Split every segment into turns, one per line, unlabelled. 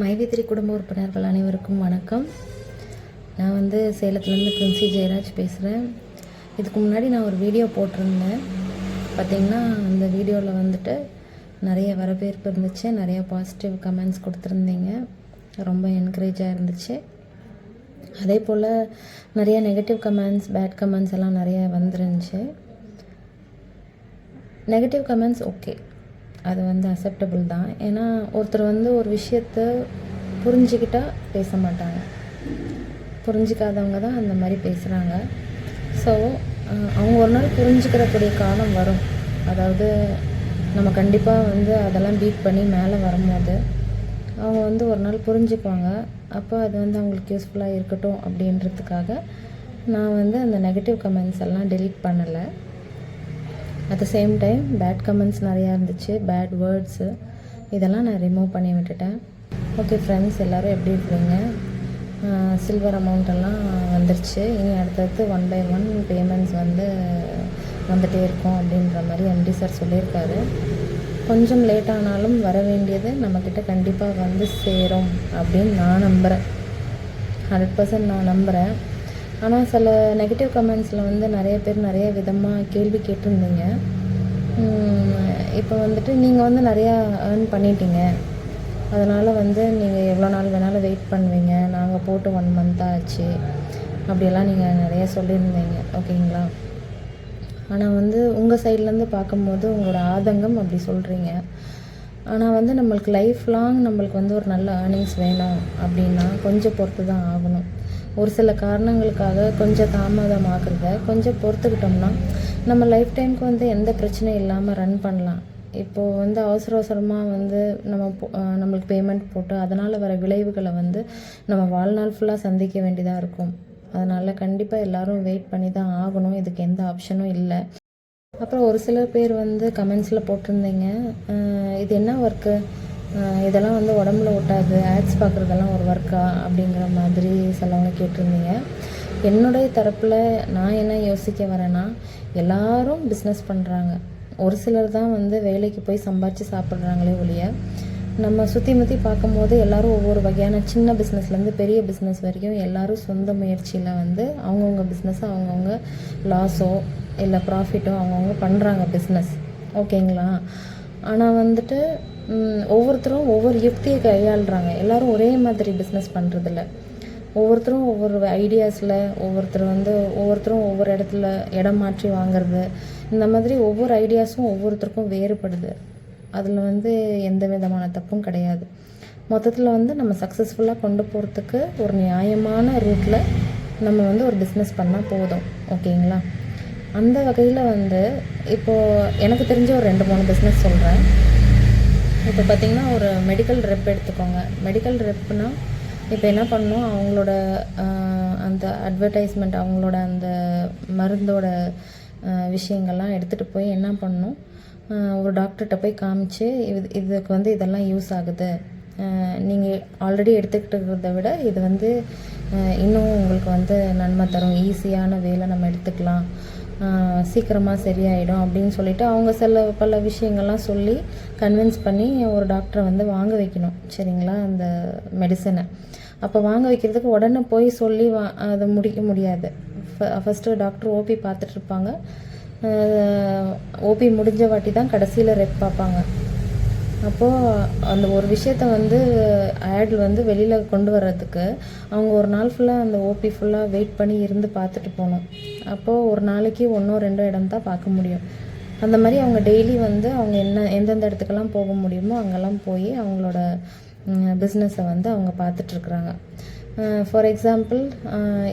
மைவித்ரி குடும்ப உறுப்பினர்கள் அனைவருக்கும் வணக்கம். நான் வந்து சேலத்துலேருந்து பிரின்சி ஜெயராஜ் பேசுகிறேன் இதுக்கு முன்னாடி நான் ஒரு வீடியோ போட்டிருந்தேன். பார்த்திங்கன்னா அந்த வீடியோவில் வந்துட்டு நிறைய வரவேற்பு இருந்துச்சு. நிறைய பாசிட்டிவ் கமெண்ட்ஸ் கொடுத்துருந்தீங்க. ரொம்ப என்கரேஜாக இருந்துச்சு. அதே போல் நிறைய நெகட்டிவ் கமெண்ட்ஸ் பேட் கமெண்ட்ஸ் எல்லாம் நிறைய வந்துருந்துச்சு. நெகட்டிவ் கமெண்ட்ஸ் ஓகே அது வந்து அக்செப்டபுள் தான். ஏன்னா ஒருத்தர் வந்து ஒரு விஷயத்த புரிஞ்சுக்கிட்டா பேச மாட்டாங்க. புரிஞ்சிக்காதவங்க தான் அந்த மாதிரி பேசுகிறாங்க ஸோ அவங்க ஒரு நாள் புரிஞ்சுக்கிறக்கூடிய காலம் வரும். அதாவது நம்ம கண்டிப்பாக வந்து அதெல்லாம் பீட் பண்ணி மேலே வரும்போது அவங்க வந்து ஒரு நாள் புரிஞ்சுக்குவாங்க. அப்போ அது வந்து அவங்களுக்கு யூஸ்ஃபுல்லாக இருக்கட்டும் அப்படின்றதுக்காக நான் வந்து அந்த நெகட்டிவ் கமெண்ட்ஸ் எல்லாம் டெலீட் பண்ணலை. At the same time bad comments நிறையா இருந்துச்சு. பேட் வேர்ட்ஸு இதெல்லாம் நான் ரிமூவ் பண்ணி விட்டுட்டேன். ஓகே ஃப்ரெண்ட்ஸ் எல்லோரும் எப்படி இருக்கிறீங்க சில்வர் அமௌண்ட்டெல்லாம் வந்துருச்சு. இனி அடுத்தடுத்து ஒன் பை ஒன் பேமெண்ட்ஸ் வந்து வந்துகிட்டே இருக்கும் அப்படின்ற மாதிரி எம்டி சார் சொல்லியிருக்காரு. கொஞ்சம் லேட் ஆனாலும் வர வேண்டியது நம்மக்கிட்ட கண்டிப்பாக வந்து சேரும் அப்படின்னு நான் நம்புகிறேன் ஹண்ட்ரட் பர்சன்ட் நான் நம்புகிறேன் ஆனால் சில நெகட்டிவ் கமெண்ட்ஸில் வந்து நிறைய பேர் நிறைய விதமாக கேள்வி கேட்டிருந்தீங்க. இப்போ வந்துட்டு நீங்கள் வந்து நிறையா ஏர்ன் பண்ணிட்டீங்க. அதனால் வந்து நீங்கள் எவ்வளோ நாள் வேணாலும் வெயிட் பண்ணுவீங்க. நாங்கள் போட்டு ஒன் மந்த்தாக ஆச்சு. அப்படியெல்லாம் நீங்கள் நிறைய சொல்லியிருந்தீங்க. ஓகேங்களா? ஆனால் வந்து உங்கள் சைட்லேருந்து பார்க்கும்போது உங்களோட ஆதங்கம் அப்படி சொல்கிறீங்க ஆனால் வந்து நம்மளுக்கு லைஃப் லாங் நம்மளுக்கு வந்து ஒரு நல்ல ஏர்னிங்ஸ் வேணும் அப்படின்னா கொஞ்சம் பொறுத்து தான் ஆகணும். ஒரு சில காரணங்களுக்காக கொஞ்சம் தாமதமாகிறத கொஞ்சம் பொறுத்துக்கிட்டோம்னா நம்ம லைஃப் டைமுக்கு வந்து எந்த பிரச்சனையும் இல்லாமல் ரன் பண்ணலாம். இப்போது வந்து அவசர அவசரமாக வந்து நம்ம நம்மளுக்கு பேமெண்ட் போட்டு அதனால் வர விளைவுகளை வந்து நம்ம வாழ்நாள் ஃபுல்லாக சந்திக்க வேண்டியதாக இருக்கும். அதனால் கண்டிப்பாக எல்லோரும் வெயிட் பண்ணி தான் ஆகணும். இதுக்கு எந்த ஆப்ஷனும் இல்லை. அப்புறம் ஒரு சில பேர் வந்து கமெண்ட்ஸில் போட்டிருந்தீங்க. இது என்ன ஒர்க்கு இதெல்லாம் வந்து உடம்புல ஒட்டாது. ஆட்ஸ் பார்க்குறதெல்லாம் ஒரு ஒர்க்கா அப்படிங்கிற மாதிரி சிலவங்க கேட்டிருந்தீங்க. என்னுடைய தரப்பில் நான் என்ன யோசிக்க வரேன்னா எல்லாரும் பிஸ்னஸ் பண்ணுறாங்க ஒரு சிலர் தான் வந்து வேலைக்கு போய் சம்பாரித்து சாப்பிட்றாங்களே ஒழிய நம்ம சுற்றி முற்றி பார்க்கும்போது எல்லோரும் ஒவ்வொரு வகையான சின்ன பிஸ்னஸ்லேருந்து பெரிய பிஸ்னஸ் வரைக்கும் எல்லோரும் சொந்த முயற்சியில் வந்து அவங்கவுங்க பிஸ்னஸை அவங்கவுங்க லாஸோ இல்லை ப்ராஃபிட்டோ அவங்கவுங்க பண்ணுறாங்க பிஸ்னஸ் ஓகேங்களா ஆனால் வந்துட்டு ஒவ்வொருத்தரும் ஒவ்வொரு யுக்தியை கையாளுறாங்க. எல்லோரும் ஒரே மாதிரி பிஸ்னஸ் பண்ணுறதில்ல ஒவ்வொருத்தரும் ஒவ்வொரு ஐடியாஸில் ஒவ்வொருத்தர் வந்து ஒவ்வொருத்தரும் ஒவ்வொரு இடத்துல இடம் மாற்றி வாங்குறது. இந்த மாதிரி ஒவ்வொரு ஐடியாஸும் ஒவ்வொருத்தருக்கும் வேறுபடுது. அதில் வந்து எந்த விதமான தப்பும் கிடையாது. மொத்தத்தில் வந்து நம்ம சக்ஸஸ்ஃபுல்லாக கொண்டு போகிறதுக்கு ஒரு நியாயமான ரூட்டில் நம்ம வந்து ஒரு பிஸ்னஸ் பண்ணால் போதும். ஓகேங்களா அந்த வகையில் வந்து இப்போது எனக்கு தெரிஞ்ச ஒரு ரெண்டு மூணு பிஸ்னஸ் சொல்கிறேன் இப்போ பார்த்திங்கன்னா ஒரு மெடிக்கல் ரெப் எடுத்துக்கோங்க. மெடிக்கல் ரெப்னால் இப்போ என்ன பண்ணணும்? அவங்களோட அந்த அட்வர்டைஸ்மெண்ட் அவங்களோட அந்த மருந்தோட விஷயங்கள்லாம் எடுத்துகிட்டு போய் என்ன பண்ணணும்? ஒரு டாக்டர்கிட்ட போய் காமிச்சு இது இதுக்கு வந்து இதெல்லாம் யூஸ் ஆகுது. நீங்கள் ஆல்ரெடி எடுத்துக்கிட்டு விட இது வந்து இன்னும் உங்களுக்கு வந்து நன்மை தரும். ஈஸியான வேலை நம்ம எடுத்துக்கலாம். சீக்கிரமாக சரியாயிடும் அப்படின்னு சொல்லிட்டு அவங்க சில பல விஷயங்கள்லாம் சொல்லி கன்வின்ஸ் பண்ணி ஒரு டாக்டரை வந்து வாங்க வைக்கணும். சரிங்களா? அந்த மெடிசனை அப்போ வாங்க வைக்கிறதுக்கு உடனே போய் சொல்லி வா அதை முடிக்க முடியாது. ஃபஸ்ட்டு டாக்டர் ஓபி பார்த்துட்ருப்பாங்க ஓபி முடிஞ்ச வாட்டி தான் கடைசியில் ரெப் பார்ப்பாங்க. அப்போது அந்த ஒரு விஷயத்த வந்து ஆட் வந்து வெளியில் கொண்டு வர்றதுக்கு அவங்க ஒரு நாள் ஃபுல்லாக அந்த ஓபி ஃபுல்லாக வெயிட் பண்ணி இருந்து பார்த்துட்டு போகணும். அப்போது ஒரு நாளைக்கு ஒன்றோ ரெண்டோ இடம் தான் பார்க்க முடியும். அந்த மாதிரி அவங்க டெய்லி வந்து அவங்க என்ன எந்தெந்த இடத்துக்கெல்லாம் போக முடியுமோ அங்கெல்லாம் போய் அவங்களோட பிஸ்னஸை வந்து அவங்க பார்த்துட்ருக்குறாங்க ஃபார் எக்ஸாம்பிள்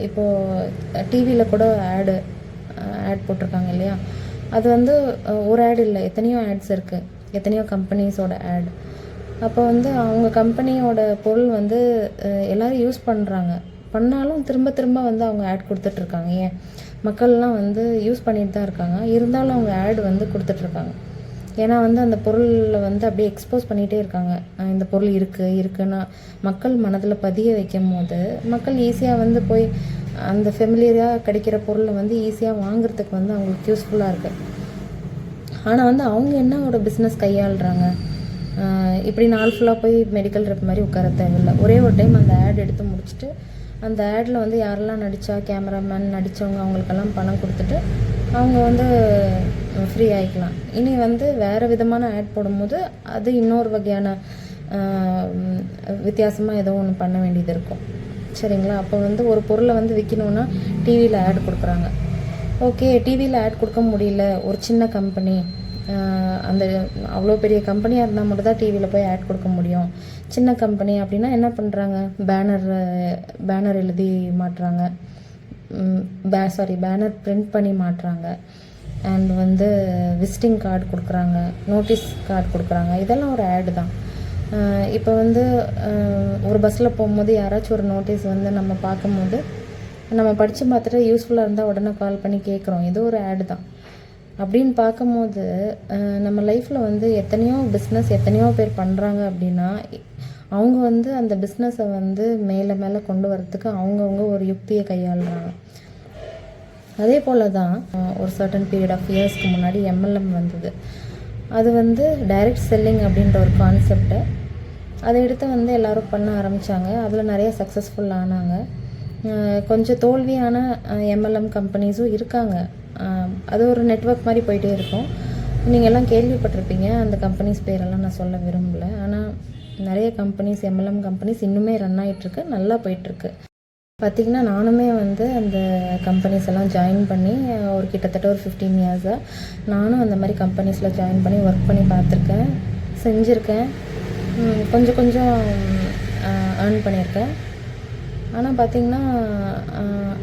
இப்போது டிவியில் கூட ஆடு ஆட் போட்டிருக்காங்க இல்லையா? அது வந்து ஒரு ஆட் இல்லை. எத்தனையோ ஆட்ஸ் இருக்குது எத்தனையோ கம்பெனிஸோட ஆட் அப்போ வந்து அவங்க கம்பெனியோட பொருள் வந்து எல்லோரும் யூஸ் பண்ணுறாங்க பண்ணாலும் திரும்ப திரும்ப வந்து அவங்க ஆட் கொடுத்துட்ருக்காங்க. ஏன்? மக்கள்லாம் வந்து யூஸ் பண்ணிட்டு தான் இருக்காங்க. இருந்தாலும் அவங்க ஆட் வந்து கொடுத்துட்ருக்காங்க. ஏன்னா வந்து அந்த பொருளில் வந்து அப்படியே எக்ஸ்போஸ் பண்ணிகிட்டே இருக்காங்க. இந்த பொருள் இருக்குது இருக்குன்னா மக்கள் மனதில் பதிய வைக்கும் போது மக்கள் ஈஸியாக வந்து போய் அந்த ஃபெமிலியராக கிடைக்கிற பொருளை வந்து ஈஸியாக வாங்குறதுக்கு வந்து அவங்களுக்கு யூஸ்ஃபுல்லாக இருக்குது ஆனால் வந்து அவங்க என்ன ஒரு பிஸ்னஸ் கையாளுறாங்க? இப்படி நாள் ஃபுல்லாக போய் மெடிக்கல் ரெப் மாதிரி உட்கார தேவையில்லை. ஒரே ஒரு டைம் அந்த ஆட் எடுத்து முடிச்சுட்டு அந்த ஆடில் வந்து யாரெல்லாம் நடித்தா கேமராமேன் நடித்தவங்க அவங்களுக்கெல்லாம் பணம் கொடுத்துட்டு அவங்க வந்து ஃப்ரீ ஆகிக்கலாம் இனி வந்து வேறு விதமான ஆட் போடும்போது அது இன்னொரு வகையான வித்தியாசமாக ஏதோ ஒன்று பண்ண வேண்டியது இருக்கும். சரிங்களா? அப்போ வந்து ஒரு பொருளை வந்து விற்கணுன்னா டிவியில் ஆட் கொடுக்குறாங்க. ஓகே டிவியில் ஆட் கொடுக்க முடியல. ஒரு சின்ன கம்பெனி அந்த அவ்வளோ பெரிய கம்பெனியாக இருந்தால் மட்டும் தான் டிவியில் போய் ஆட் கொடுக்க முடியும். சின்ன கம்பெனி அப்படின்னா என்ன பண்ணுறாங்க பேனர் பேனர் எழுதி மாட்டுறாங்க. பே சாரி பேனர் பிரிண்ட் பண்ணி மாட்டுறாங்க. அண்ட் வந்து விசிட்டிங் கார்டு கொடுக்குறாங்க. நோட்டீஸ் கார்டு கொடுக்குறாங்க. இதெல்லாம் ஒரு ஆடு தான். இப்போ வந்து ஒரு பஸ்ஸில் போகும்போது யாராச்சும் ஒரு நோட்டீஸ் வந்து நம்ம பார்க்கும்போது நம்ம படித்து பார்த்துட்டு யூஸ்ஃபுல்லாக இருந்தால் உடனே கால் பண்ணி கேட்குறோம். இது ஒரு ஆடு தான். அப்படின்னு பார்க்கும்போது நம்ம லைஃப்பில் வந்து எத்தனையோ பிஸ்னஸ் எத்தனையோ பேர் பண்ணுறாங்க அப்படின்னா அவங்க வந்து அந்த பிஸ்னஸை வந்து மேலே மேலே கொண்டு வரத்துக்கு அவங்கவுங்க ஒரு யுக்தியை கையாளுறாங்க. அதே போல் தான் ஒரு சர்டன் பீரியட் ஆஃப் இயர்ஸ்க்கு முன்னாடி எம்எல்எம் வந்தது. அது வந்து டைரக்ட் செல்லிங் அப்படின்ற ஒரு கான்செப்டை அதை எடுத்து வந்து எல்லோரும் பண்ண ஆரம்பித்தாங்க அதில் நிறைய சக்ஸஸ்ஃபுல் ஆனாங்க. கொஞ்சம் தோல்வியான எம்எல்எம் கம்பெனிஸும் இருக்காங்க. அது ஒரு நெட்வொர்க் மாதிரி போயிட்டே இருக்கும். நீங்கள் எல்லாம் கேள்விப்பட்டிருப்பீங்க அந்த கம்பெனிஸ் பேரெல்லாம் நான் சொல்ல விரும்பல. ஆனால் நிறைய கம்பெனிஸ் எம்எல்எம் கம்பெனிஸ் இன்னுமே ரன் ஆகிட்டுருக்கு நல்லா போயிட்டுருக்கு. பார்த்திங்கன்னா நானுமே வந்து அந்த கம்பெனிஸ் எல்லாம் ஜாயின் பண்ணி ஒரு கிட்டத்தட்ட ஒரு ஃபிஃப்டீன் இயர்ஸாக நானும் அந்த மாதிரி கம்பெனிஸில் ஜாயின் பண்ணி ஒர்க் பண்ணி பார்த்துருக்கேன் செஞ்சுருக்கேன். கொஞ்சம் கொஞ்சம் ஏர்ன் பண்ணியிருக்கேன் ஆனால் பார்த்திங்கன்னா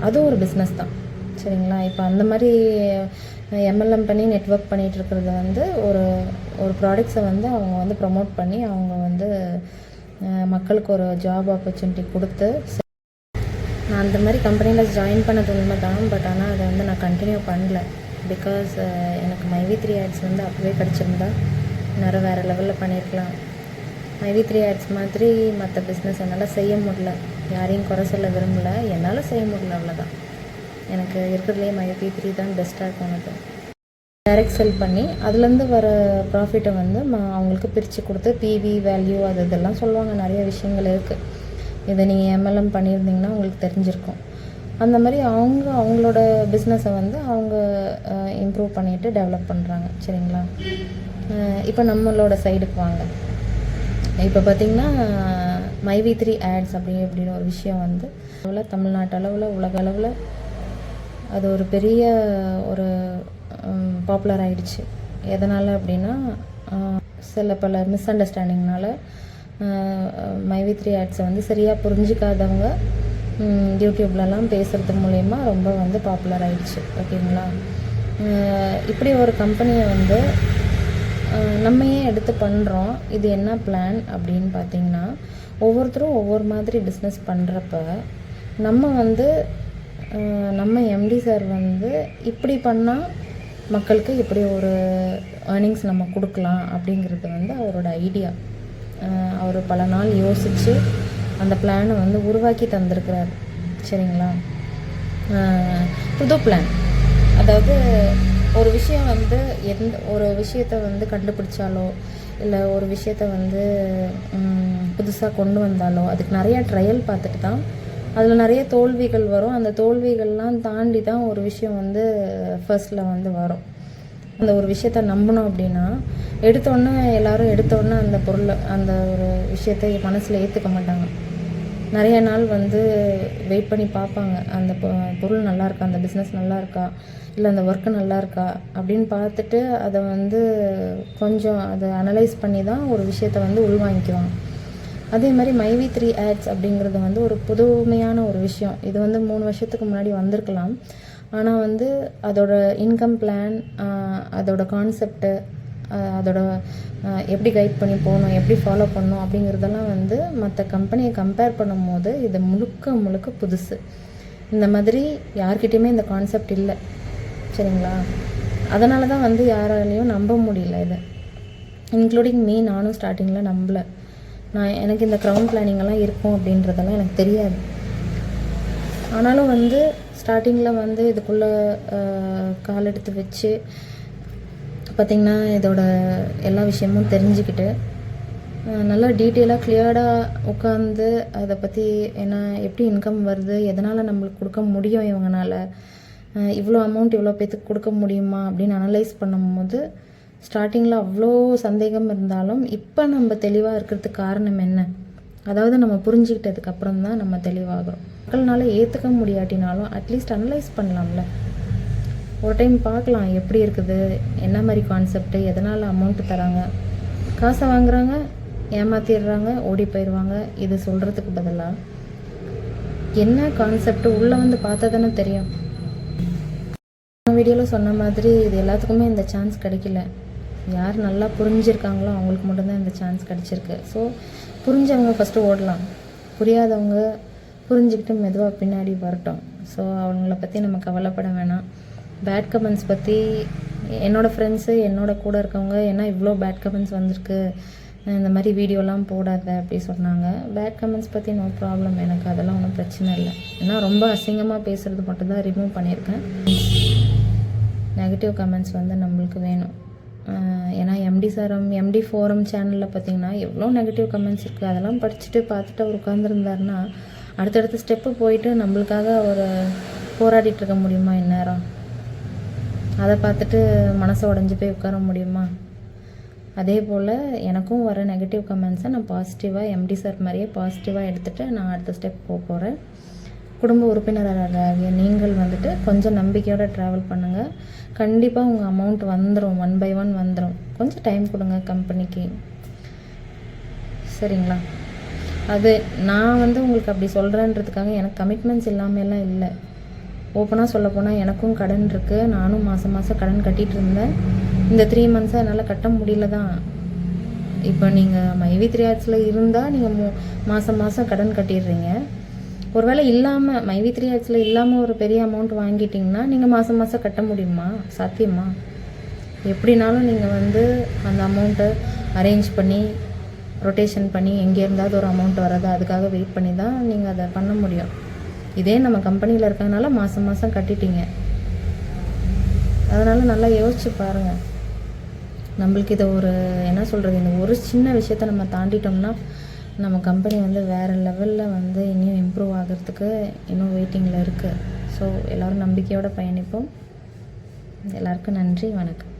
அதுவும் ஒரு பிஸ்னஸ் தான். சரிங்களா? இப்போ அந்த மாதிரி எம்எல்எம் பண்ணி நெட்ஒர்க் பண்ணிகிட்டு இருக்கிறது வந்து ஒரு ஒரு ப்ராடக்ட்ஸை வந்து அவங்க வந்து ப்ரமோட் பண்ணி அவங்க வந்து மக்களுக்கு ஒரு ஜாப் ஆப்பர்ச்சுனிட்டி கொடுத்து நான் அந்த மாதிரி கம்பெனியில் ஜாயின் பண்ணது உண்மை தான் பட் ஆனால் அதை வந்து நான் கண்டினியூ பண்ணல. பிகாஸ் எனக்கு மைவி த்ரீ ஆட்ஸ் வந்து அப்போவே கிடச்சிருந்தா நேரம் வேறு லெவலில் பண்ணியிருக்கலாம் மைவி த்ரீ ஆட்ஸ் மாதிரி மற்ற பிஸ்னஸ் என்னால் செய்ய முடியல. யாரையும் குறை சொல்ல விரும்பல. என்னால் செய்ய முடியல அவ்வளோதான் எனக்கு இருக்கிறதுலே பி த்ரீ தான் பெஸ்ட்டாக தோணுது டைரக்ட் செல் பண்ணி அதுலேருந்து வர ப்ராஃபிட்டை வந்து ம- அவங்களுக்கு பிரித்து கொடுத்து பிவி வேல்யூ அது இதெல்லாம் சொல்லுவாங்க. நிறைய விஷயங்கள் இருக்குது இதை நீங்கள் எம்எல்எம் பண்ணியிருந்தீங்கன்னா உங்களுக்கு தெரிஞ்சிருக்கும். அந்த மாதிரி அவங்க அவங்களோட பிஸ்னஸை வந்து அவங்க இம்ப்ரூவ் பண்ணிட்டு டெவலப் பண்ணுறாங்க சரிங்களா? இப்போ நம்மளோட சைடுக்கு வாங்க. இப்போ பார்த்தீங்கன்னா மைவி த்ரீ ஆட்ஸ் அப்படி அப்படின்னு ஒரு விஷயம் வந்து அளவில் தமிழ்நாட்டு அளவில் உலக அளவில் அது ஒரு பெரிய ஒரு பாப்புலர் ஆகிடுச்சு எதனால் அப்படின்னா சில பல மிஸ் அண்டர்ஸ்டாண்டிங்னால மைவி த்ரீ ஆட்ஸை வந்து சரியாக புரிஞ்சிக்காதவங்க யூடியூப்லலாம் பேசுகிறது மூலயமா ரொம்ப வந்து பாப்புலர் ஆயிடுச்சு. ஓகேங்களா? இப்படி ஒரு கம்பெனியை வந்து நம்ம ஏன் எடுத்து பண்ணுறோம் இது என்ன பிளான் அப்படின்னு பார்த்தீங்கன்னா ஒவ்வொருத்தரும் ஒவ்வொரு மாதிரி பிஸ்னஸ் பண்ணுறப்ப நம்ம வந்து நம்ம எம்டி சார் வந்து இப்படி பண்ணால் மக்களுக்கு இப்படி ஒரு ஏர்னிங்ஸ் நம்ம கொடுக்கலாம் அப்படிங்கிறது வந்து அவரோட ஐடியா அவர் பல நாள் யோசித்து அந்த பிளானை வந்து உருவாக்கி தந்திருக்கிறார். சரிங்களா? புது பிளான் அதாவது ஒரு விஷயம் வந்து எந்த ஒரு விஷயத்தை வந்து கண்டுபிடிச்சாலோ இல்லை ஒரு விஷயத்தை வந்து புதுசாக கொண்டு வந்தாலோ அதுக்கு நிறையா ட்ரையல் பார்த்துட்டு தான் அதில் நிறைய தோல்விகள் வரும். அந்த தோல்விகள்லாம் தாண்டி தான் ஒரு விஷயம் வந்து ஃபர்ஸ்டில் வந்து வரும். அந்த ஒரு விஷயத்த நம்பணும் அப்படின்னா எடுத்தோடனே எல்லாரும் எடுத்தோடனே அந்த பொருளை அந்த ஒரு விஷயத்தை மனசில் ஏற்றுக்க மாட்டாங்க. நிறைய நாள் வந்து வெயிட் பண்ணி பார்ப்பாங்க. அந்த பொருள் நல்லா இருக்கா? அந்த பிஸ்னஸ் நல்லா இருக்கா? இல்லை அந்த ஒர்க்கு நல்லா இருக்கா? அப்படின்னு பார்த்துட்டு அதை வந்து கொஞ்சம் அதை அனலைஸ் பண்ணி தான் ஒரு விஷயத்தை வந்து உள்வாங்கிக்குவாங்க. அதே மாதிரி மைவி த்ரீ ஆட்ஸ் அப்படிங்கிறது வந்து ஒரு புதுமையான ஒரு விஷயம். இது வந்து மூணு வருஷத்துக்கு முன்னாடி வந்திருக்கலாம். ஆனால் வந்து அதோட இன்கம் பிளான் அதோட கான்செப்ட்டு அதோட எப்படி கைட் பண்ணி போகணும் எப்படி ஃபாலோ பண்ணணும் அப்படிங்கிறதெல்லாம் வந்து மற்ற கம்பெனியை கம்பேர் பண்ணும்போது இது முழுக்க முழுக்க புதுசு. இந்த மாதிரி யார்கிட்டயுமே இந்த கான்செப்ட் இல்லை. சரிங்களா? அதனால தான் வந்து யாராலையும் நம்ப முடியல இதை. இன்க்ளூடிங் மீ நானும் ஸ்டார்டிங்கில் நம்பலை. நான் எனக்கு இந்த க்ரௌன் பிளானிங்கெல்லாம் இருக்கும் அப்படின்றதெல்லாம் எனக்கு தெரியாது. ஆனாலும் வந்து ஸ்டார்டிங்கில் வந்து இதுக்குள்ளே கால் எடுத்து வச்சு பார்த்திங்கன்னா இதோட எல்லா விஷயமும் தெரிஞ்சுக்கிட்டு நல்லா டீட்டெயிலாக கிளியர்டாக உட்காந்து அதை பற்றி என்ன எப்படி இன்கம் வருது எதனால் நம்மளுக்கு கொடுக்க முடியும் இவங்கனால இவ்வளோ அமௌண்ட் இவ்வளோ பேத்துக்கு கொடுக்க முடியுமா அப்படின்னு அனலைஸ் பண்ணும்போது ஸ்டார்டிங்கில் அவ்வளோ சந்தேகம் இருந்தாலும் இப்போ நம்ம தெளிவாக இருக்கிறதுக்கு காரணம் என்ன? அதாவது நம்ம புரிஞ்சுக்கிட்டதுக்கு அப்புறம் தான் நம்ம தெளிவாகிறோம். மக்கள்னால ஏற்றுக்க முடியாட்டினாலும் அட்லீஸ்ட் அனலைஸ் பண்ணலாம்ல. ஒரு டைம் பார்க்கலாம் எப்படி இருக்குது? என்ன மாதிரி கான்செப்ட் எதனால் அமௌண்ட்டு தராங்க? காசை வாங்குறாங்க ஏமாத்திடுறாங்க ஓடி போயிடுவாங்க இது சொல்கிறதுக்கு பதிலாக என்ன கான்செப்ட் உள்ளே வந்து பார்த்தா தானே தெரியும் வீடியோவில் சொன்ன மாதிரி இது எல்லாத்துக்குமே இந்த சான்ஸ் கிடைக்கல. யார் நல்லா புரிஞ்சிருக்காங்களோ அவங்களுக்கு மட்டும்தான் இந்த சான்ஸ் கிடச்சிருக்கு. ஸோ புரிஞ்சவங்க ஃபஸ்ட்டு ஓடலாம். புரியாதவங்க புரிஞ்சுக்கிட்டு மெதுவாக பின்னாடி வரட்டும். ஸோ அவங்கள பற்றி நம்ம கவலைப்பட வேணாம். பேட் கமெண்ட்ஸ் பற்றி என்னோடய ஃப்ரெண்ட்ஸு என்னோட கூட இருக்கவங்க ஏன்னா இவ்வளோ பேட் கமெண்ட்ஸ் வந்திருக்கு. இந்த மாதிரி வீடியோலாம் போடாத அப்படி சொன்னாங்க. பேட் கமெண்ட்ஸ் பற்றி நோ ப்ராப்ளம் எனக்கு அதெல்லாம் ஒன்றும் பிரச்சனை இல்லை. ஏன்னா ரொம்ப அசிங்கமாக பேசுகிறது மட்டும்தான் ரிமூவ் பண்ணியிருக்கேன். நெகட்டிவ் கமெண்ட்ஸ் வந்து நம்மளுக்கு வேணும். ஏன்னா எம்டி சாரம் எம்டி ஃபோரம் சேனலில் பார்த்தீங்கன்னா எவ்வளோ நெகட்டிவ் கமெண்ட்ஸ் இருக்குது அதெல்லாம் படிச்சுட்டு பார்த்துட்டு அவர் உட்காந்துருந்தாருன்னா அடுத்தடுத்த ஸ்டெப்பு போயிட்டு நம்மளுக்காக அவர் போராடிட்டு இருக்க முடியுமா இந்நேரம்? அதை பார்த்துட்டு மனசை உடஞ்சி போய் உட்கார முடியுமா? அதே போல் எனக்கும் வர நெகட்டிவ் கமெண்ட்ஸை நான் பாசிட்டிவாக எம்டி சார் மாதிரியே பாசிட்டிவாக எடுத்துகிட்டு நான் அடுத்த ஸ்டெப் போக போகிறேன் குடும்ப உறுப்பினராகிய நீங்கள் வந்துட்டு கொஞ்சம் நம்பிக்கையோடு ட்ராவல் பண்ணுங்கள் கண்டிப்பாக உங்கள் அமௌண்ட் வந்துடும் ஒன் பை ஒன் வந்துடும் கொஞ்சம் டைம் கொடுங்க கம்பெனிக்கு சரிங்களா? அது நான் வந்து உங்களுக்கு அப்படி சொல்கிறேன்றதுக்காக எனக்கு கமிட்மெண்ட்ஸ் இல்லாமலாம் இல்லை. ஓப்பனாக சொல்ல போனால் எனக்கும் கடன் இருக்குது நானும் மாதம் மாதம் கடன் கட்டிகிட்டு இருந்தேன். இந்த த்ரீ மந்த்ஸாக என்னால் கட்ட முடியல தான். இப்போ நீங்கள் மைவி த்ரீ ஆர்ட்ஸில் இருந்தால் நீங்கள் மு மாதம் மாதம் கடன் கட்டிடுறீங்க. ஒருவேளை இல்லாமல் மைவி த்ரீ ஆர்ட்ஸில் இல்லாமல் ஒரு பெரிய அமௌண்ட் வாங்கிட்டிங்கன்னா நீங்கள் மாதம் மாதம் கட்ட முடியுமா? சாத்தியமா? எப்படினாலும் நீங்கள் வந்து அந்த அமௌண்ட்டை அரேஞ்ச் பண்ணி ரொட்டேஷன் பண்ணி எங்கே இருந்தாவது ஒரு அமௌண்ட் வராது அதுக்காக வெயிட் பண்ணி தான் நீங்கள் அதை பண்ண முடியும். இதே நம்ம கம்பெனியில் இருக்கறனால மாதம் மாதம் கட்டிட்டீங்க. அதனால் நல்லா யோசிச்சு பாருங்கள் நம்மளுக்கு இதை ஒரு என்ன சொல்கிறது இந்த ஒரு சின்ன விஷயத்த நம்ம தாண்டிட்டோம்னா நம்ம கம்பெனி வந்து வேறு லெவலில் வந்து இன்னும் இம்ப்ரூவ் ஆகிறதுக்கு இன்னும் வெயிட்டிங்கில் இருக்குது ஸோ எல்லோரும் நம்பிக்கையோடு பயணிப்போம். எல்லாருக்கும் நன்றி வணக்கம்.